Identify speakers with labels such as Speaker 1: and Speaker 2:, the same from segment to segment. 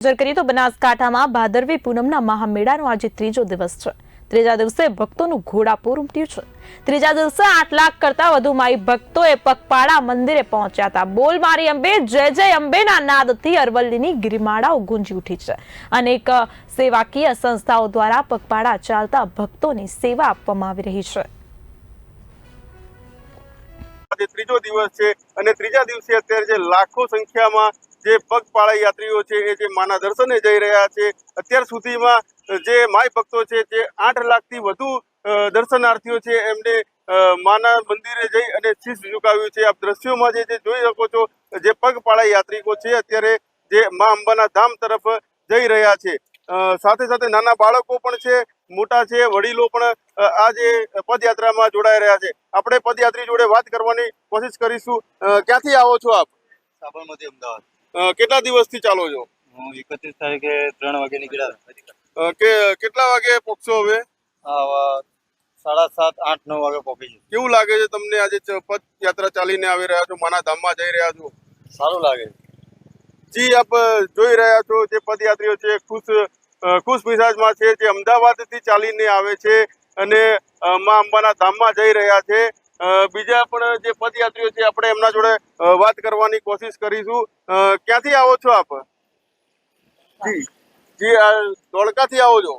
Speaker 1: કરીએ તો બનાસકાંઠામાં ભાદરવી પૂનમના મહામેળાનો આજે ત્રીજો દિવસ છે. ત્રીજા દિવસે ભક્તોનું ઘોડાપૂર ઉમટ્યું છે. ત્રીજા દિવસે આઠ લાખ કરતા વધુ માઈ ભક્તોએ પગપાળા મંદિરે પહોંચ્યા હતા. બોલ મારી અંબે, જય જય અંબેના નાદથી અરવલ્લીની ગિરિમાળાઓ ગુંજી ઉઠી છે. અનેક સેવાકીય સંસ્થાઓ દ્વારા પગપાળા ચાલતા ભક્તોની સેવા આપવામાં આવી રહી છે.
Speaker 2: ત્રીજો દિવસ છે અને ત્રીજા દિવસે અત્યારે જે લાખો સંખ્યામાં જે પગપાળા યાત્રીઓ છે, એ જે માના દર્શને જઈ રહ્યા છે, અત્યાર સુધીમાં જે માય ભક્તો છે, જે આઠ લાખથી વધુ દર્શનાર્થીઓ છે, એમને માના મંદિરે જઈ અને શીશ ઝુકાવ્યું છે. આપ દ્રશ્યોમાં જે જોઈ શકો છો, જે પગપાળા યાત્રિકો છે, અત્યારે જે મા અંબાના ધામ તરફ જઈ રહ્યા છે. સાથે સાથે નાના બાળકો પણ છે, મોટા છે, વડીલો પણ આ જે પદયાત્રામાં જોડાઈ રહ્યા છે. આપણે પદયાત્રી જોડે વાત કરવાની કોશિશ કરીશું. ક્યાંથી આવો છો આપ?
Speaker 3: સાબરમતી અમદાવાદ.
Speaker 2: કેટલા દિવસથી ચાલો છો?
Speaker 3: હું એકત્રીસ તારીખે ત્રણ વાગે નીકળ્યા
Speaker 2: કે કેટલા વાગે પહોંચશો હવે?
Speaker 3: સાડા સાત આઠ નવ વાગે પહોંચી
Speaker 2: કેવું લાગે છે તમને આજે પદયાત્રા ચાલીને આવી રહ્યા છો માના ધામમાં જઈ રહ્યા છો?
Speaker 3: સારું લાગે.
Speaker 2: જી આપ જોઈ રહ્યા છો જે પદયાત્રીઓ છે ખુશ ખુશ મિજાજમાં છે જે અમદાવાદથી ચાલીને આવે છે અને માં અંબાના ધામમાં જઈ રહ્યા છે. બીજા પણ જે પદયાત્રીઓ છે આપણે એમના જોડે વાત કરવાની કોશિશ કરીશું. ક્યાંથી આવો છો આપ? જી. જી આ ધોળકાથી આવો છો?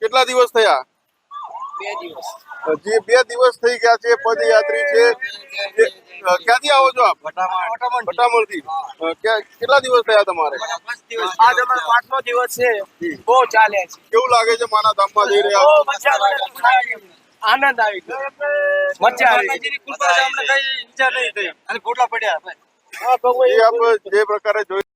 Speaker 2: કેટલા દિવસ થયા?
Speaker 3: બે દિવસ.
Speaker 2: જી બે દિવસ થઈ ગયા છે પદયાત્રી છે ક્યાંથી આવો છો આપ? ભટામણ. થી કેટલા દિવસ થયા તમારે?
Speaker 4: આજ અમારો પાંચમો દિવસ છે. બહુ ચાલે છે.
Speaker 2: કેવું લાગે છે માના ધામમાં જઈ
Speaker 4: બહુ
Speaker 2: આવી ગયો.
Speaker 4: મજા આવે. આનંદ આવી કઈ ઈજા નહીં થઈ.
Speaker 3: અને ગોટલા પડ્યા
Speaker 2: જે પ્રકારે જોઈ